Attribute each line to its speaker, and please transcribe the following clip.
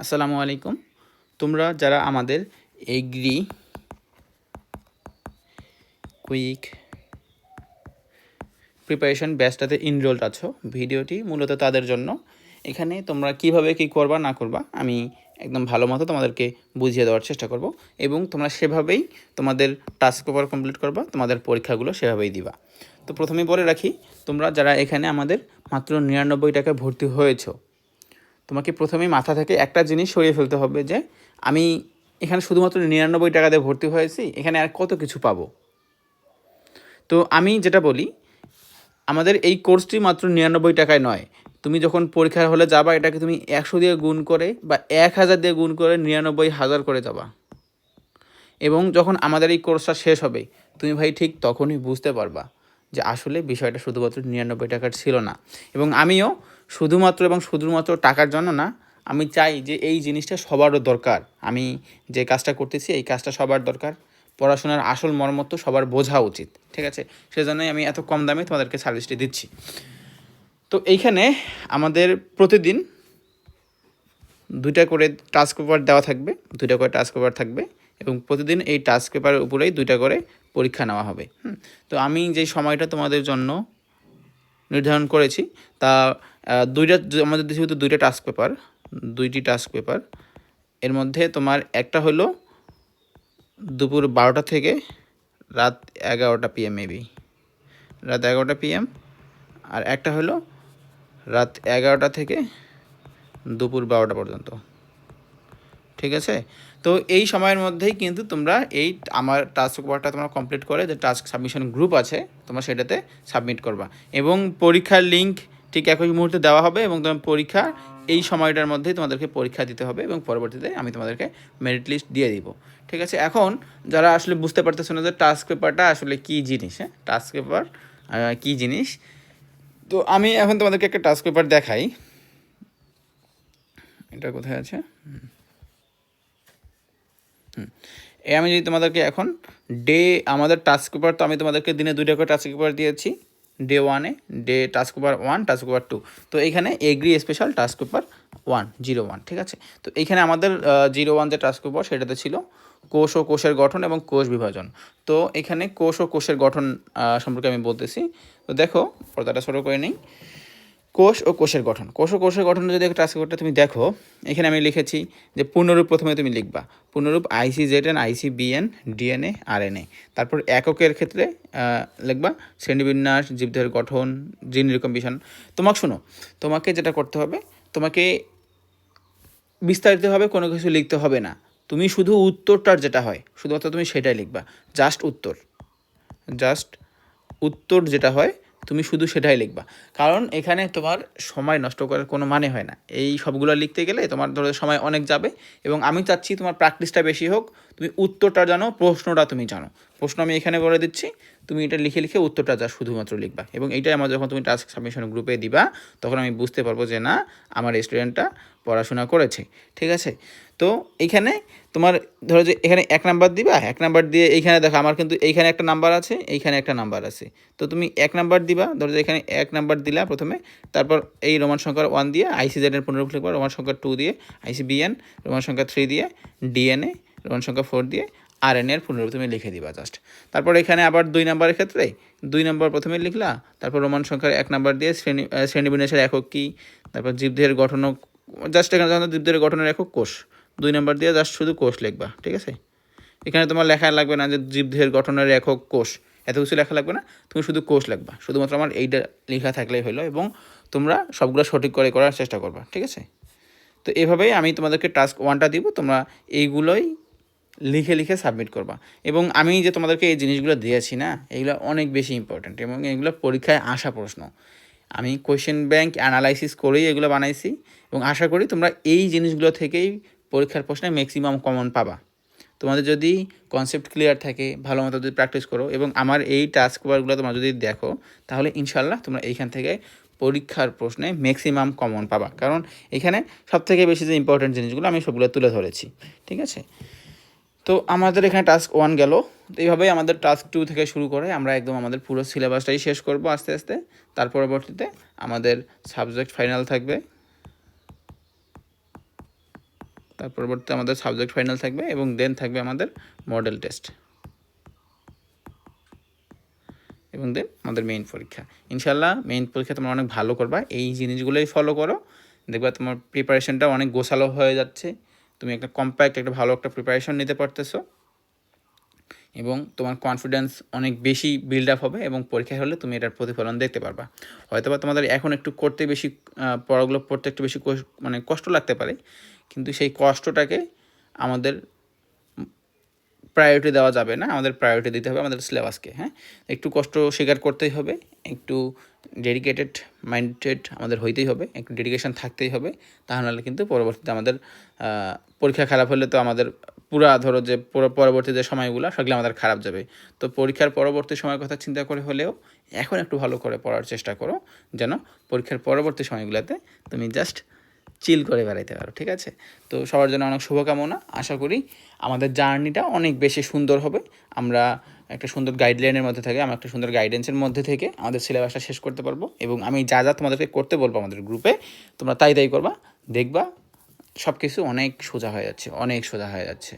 Speaker 1: আসসালামু আলাইকুম। তোমরা যারা আমাদের এগ্রি, কুইক প্রিপারেশন ব্যাচটাতে ইনরোলড আছো, ভিডিওটি মূলত তাদের জন্য। এখানে তোমরা কীভাবে কি করবা, না করবা, আমি একদম ভালো মতো তোমাদেরকে বুঝিয়ে দেওয়ার চেষ্টা করব এবং তোমরা সেভাবেই তোমাদের টাস্ক পেপার কমপ্লিট করবা, তোমাদের পরীক্ষাগুলো সেভাবেই দিবা। তো প্রথমেই বলে রাখি, তোমরা যারা এখানে আমাদের মাত্র নিরানব্বই টাকায় ভর্তি হয়েছো তোমাকে প্রথমেই মাথা থেকে একটা জিনিস সরিয়ে ফেলতে হবে যে, আমি এখানে শুধুমাত্র নিরানব্বই টাকা দিয়ে ভর্তি হয়েছি, এখানে আর কত কিছু পাবো? তো আমি যেটা বলি, আমাদের এই কোর্সটি মাত্র নিরানব্বই টাকায় নয়। তুমি যখন পরীক্ষার হলে যাবা, এটাকে তুমি একশো দিয়ে গুণ করে বা এক হাজার দিয়ে গুণ করে নিরানব্বই হাজার করে যাবা। এবং যখন আমাদের এই কোর্সটা শেষ হবে, তুমি ভাই ঠিক তখনই বুঝতে পারবা যে আসলে বিষয়টা শুধুমাত্র নিরানব্বই টাকার ছিল না। এবং আমিও শুধুমাত্র এবং শুধুমাত্র টাকার জন্য না, আমি চাই যে এই জিনিসটা সবারও দরকার। আমি যে কাজটা করতেছি, এই কাজটা সবার দরকার। পড়াশোনার আসল মর্মত্ব সবার বোঝা উচিত, ঠিক আছে? সেজন্যই আমি এত কম দামে তোমাদেরকে সার্ভিসটি দিচ্ছি। তো এইখানে আমাদের প্রতিদিন দুইটা করে টাস্ক পেপার দেওয়া থাকবে, দুইটা করে টাস্ক পেপার থাকবে। এবং প্রতিদিন এই টাস্ক পেপারের উপরেই দুইটা করে পরীক্ষা নেওয়া হবে। তো আমি যে সময়টা তোমাদের জন্য নির্ধারণ করেছি, তা দুইটা আমাদের দেশে যেহেতু দুইটা টাস্ক পেপার দুইটি টাস্ক পেপার এর মধ্যে তোমার একটা হলো দুপুর বারোটা থেকে রাত এগারোটা পিএম মেবি রাত এগারোটা পিএম আর একটা হলো রাত এগারোটা থেকে দুপুর বারোটা পর্যন্ত। ঠিক আছে? তো এই সময়ের মধ্যেই কিন্তু তোমরা এই আমার টাস্ক পেপারটা তোমরা কমপ্লিট করে যে টাস্ক সাবমিশন গ্রুপ আছে, তোমরা সেটাতে সাবমিট করবা। এবং পরীক্ষার লিঙ্ক ঠিক একই মুহূর্তে দেওয়া হবে এবং তোমার পরীক্ষা এই সময়টার মধ্যেই তোমাদেরকে পরীক্ষা দিতে হবে এবং পরবর্তীতে আমি তোমাদেরকে মেরিট লিস্ট দিয়ে দিব। ঠিক আছে? এখন যারা আসলে বুঝতে পারতেছো না যে টাস্ক পেপারটা আসলে কী জিনিস হ্যাঁ? টাস্ক পেপার কী জিনিস? তো আমি এখন তোমাদেরকে একটা টাস্ক পেপার দেখাই। এটা কোথায় আছে? এই আমি যদি তোমাদেরকে এখন ডে আমাদের টাস্ক পেপার তো আমি তোমাদেরকে দিনে দুইটা করে টাস্ক পেপার দিয়েছি। ডে ওয়ানে day task paper one task paper two তো এইখানে agri special task paper one zero one ঠিক আছে? তো এইখানে আমাদের জিরো ওয়ান যে টাস্ক পেপার সেটাতে ছিল কোষ ও কোষের গঠন এবং কোষ বিভাজন। তো এখানে কোষ ও কোষের গঠন সম্পর্কে আমি বলতেছি। তো দেখো, পর্দাটা ছোটো করে নিই। কোষ ও কোষের গঠন। কোষ ও কোষের গঠন যদি একটা টাস্ক করতে তুমি দেখো, এখানে আমি লিখেছি যে পূর্ণরূপ প্রথমে তুমি লিখবা। পূর্ণরূপ IC Z N IC BN DNA RNA তারপর এককের ক্ষেত্রে লিখবা শ্রেণীবিন্যাস, জীবদেহের গঠন, জিন রিকম্বিশন তোমাকে শোনো, তোমাকে যেটা করতে হবে, তোমাকে বিস্তারিতভাবে কোনো কিছু লিখতে হবে না। তুমি শুধু উত্তরটার যেটা হয়, শুধুমাত্র তুমি সেটাই লিখবা। জাস্ট উত্তর। জাস্ট উত্তর যেটা হয় তুমি শুধু সেটাই লিখবা। কারণ এখানে তোমার সময় নষ্ট করার কোনো মানে হয় না। এই সবগুলো লিখতে গেলে তোমার ধরো সময় অনেক যাবে এবং আমি চাচ্ছি তোমার প্র্যাকটিসটা বেশি হোক। তুমি উত্তরটা জানো, প্রশ্নটা তুমি জানো। প্রশ্ন আমি এখানে বলে দিচ্ছি। তুমি এটা লিখে লিখে উত্তরটা যা শুধুমাত্র লিখবা। এবং এইটাই আমার যখন তুমি টাস্ক সাবমিশন গ্রুপে দিবা, তখন আমি বুঝতে পারব যে না, আমার স্টুডেন্টটা পড়াশোনা করেছে। ঠিক আছে? তো এইখানে তোমার ধরো যে এখানে এক নাম্বার দিবা, এক নাম্বার দিয়ে এইখানে দেখো আমার কিন্তু এইখানে একটা নাম্বার আছে, এইখানে একটা নাম্বার আছে। তো তুমি এক নাম্বার দিবা, ধরো যে এখানে এক নাম্বার দিলা প্রথমে, তারপর এই রোমান সংখ্যার ওয়ান দিয়ে আইসি জেডের পুনরূপ লিখবা, রোমান সংখ্যা টু দিয়ে আইসি বিএন রোমান সংখ্যা থ্রি দিয়ে ডিএনএ রোমান সংখ্যা ফোর দিয়ে আর এন এর পুনরূপ তুমি লিখে দিবা জাস্ট তারপর এখানে আবার দুই নাম্বারের ক্ষেত্রে, দুই নম্বর প্রথমে লিখলা, তারপর রোমান সংখ্যার এক নাম্বার দিয়ে শ্রেণি শ্রেণীবিন্যাসের একক কী, তারপর জীবদেহের গঠন জাস্ট এখানে জানো জীবদেহের গঠনের একক কোষ। দুই নাম্বার দিয়ে জাস্ট শুধু কোষ লিখবা, ঠিক আছে? এখানে তোমার লেখা লাগবে না যে জীবদেহের গঠনের একক কোষ। এত কিছু লেখা লাগবে না, তুমি শুধু কোষ লিখবা। শুধুমাত্র আমার এইটা লেখা থাকলেই হলো এবং তোমরা সবগুলো সঠিক করে করার চেষ্টা করবা, ঠিক আছে? তো এভাবেই আমি তোমাদেরকে টাস্ক ওয়ানটা দিব, তোমরা এইগুলোই লিখে লিখে সাবমিট করবা। এবং আমি যে তোমাদেরকে এই জিনিসগুলো দিয়েছি না, এগুলো অনেক বেশি ইম্পর্ট্যান্ট এবং এগুলো পরীক্ষায় আসা প্রশ্ন। আমি কোয়েশ্চেন ব্যাংক অ্যানালাইসিস করেই এগুলো বানাইছি এবং আশা করি তোমরা এই জিনিসগুলো থেকেই পরীক্ষার প্রশ্নে ম্যাক্সিমাম কমন পাবা। তোমাদের যদি কনসেপ্ট ক্লিয়ার থাকে, ভালো মতো যদি প্র্যাকটিস করো এবং আমার এই টাস্ক পেপারগুলো তোমরা যদি দেখো, তাহলে ইনশাল্লাহ তোমরা এইখান থেকে পরীক্ষার প্রশ্নে ম্যাক্সিমাম কমন পাবা। কারণ এখানে সবথেকে বেশি যে ইম্পর্টেন্ট জিনিসগুলো আমি সবগুলো তুলে ধরেছি। ঠিক আছে? তো আমাদের এখানে টাস্ক ওয়ান গেল। তো এইভাবেই আমাদের টাস্ক টু থেকে শুরু করে আমরা একদম আমাদের পুরো সিলেবাসটাই শেষ করব আস্তে আস্তে। তার পরবর্তীতে আমাদের সাবজেক্ট ফাইনাল থাকবে। তার পরবর্তী আমাদের সাবজেক্ট ফাইনাল থাকবে এবং দেন থাকবে আমাদের মডেল টেস্ট এবং দেন আমাদের মেইন পরীক্ষা। ইনশাল্লাহ মেইন পরীক্ষা তোমরা অনেক ভালো করবা। এই জিনিসগুলোই ফলো করো। দেখবা তোমার প্রিপারেশনটা অনেক গোছালো হয়ে যাচ্ছে। তুমি একটা কম্প্যাক্ট একটা ভালো একটা প্রিপারেশন নিতে পারতেছো। এবং তোমার কনফিডেন্স অনেক বেশি বিল্ড আপ হবে এবং পরীক্ষা হলে তুমি এটার প্রতিফলন দেখতে পারবা। হয়তো বা তোমাদের এখন একটু করতে বেশি পড়াগুলো পড়তে একটু বেশি মানে কষ্ট লাগতে পারে, কিন্তু সেই কষ্টটাকে আমাদের প্রায়োরিটি দেওয়া যাবে না, আমাদের প্রায়োরিটি দিতে হবে আমাদের সিলেবাসকে হ্যাঁ? একটু কষ্ট স্বীকার করতেই হবে, একটু ডেডিকেটেড মাইন্ডেড আমাদের হইতেই হবে, একটু ডেডিকেশন থাকতেই হবে তা নাহলে কিন্তু পরবর্তীতে আমাদের পরীক্ষা খারাপ হলে তো আমাদের পুরা ধরো যে পুরো- পরবর্তী যে সময়গুলো সেগুলো আমাদের খারাপ যাবে। তো পরীক্ষার পরবর্তী সময়ের কথা চিন্তা করে হলেও এখন একটু ভালো করে পড়ার চেষ্টা করো, যেন পরীক্ষার পরবর্তী সময়গুলোতে তুমি জাস্ট চিল করে বেড়াইতে পারো, ঠিক আছে? তো সবার জন্য অনেক শুভকামনা। আশা করি আমাদের জার্নিটা অনেক বেশি সুন্দর হবে। আমরা একটা সুন্দর গাইডলাইনের মধ্যে থেকে, আমরা একটা সুন্দর গাইডেন্সের মধ্যে থেকে আমাদের সিলেবাসটা শেষ করতে পারব এবং আমি যা যা তোমাদেরকে করতে বলব আমাদের গ্রুপে তোমরা তাই তাই করবা। দেখবা সব কিছু অনেক সোজা হয়ে যাচ্ছে, অনেক সোজা হয়ে যাচ্ছে।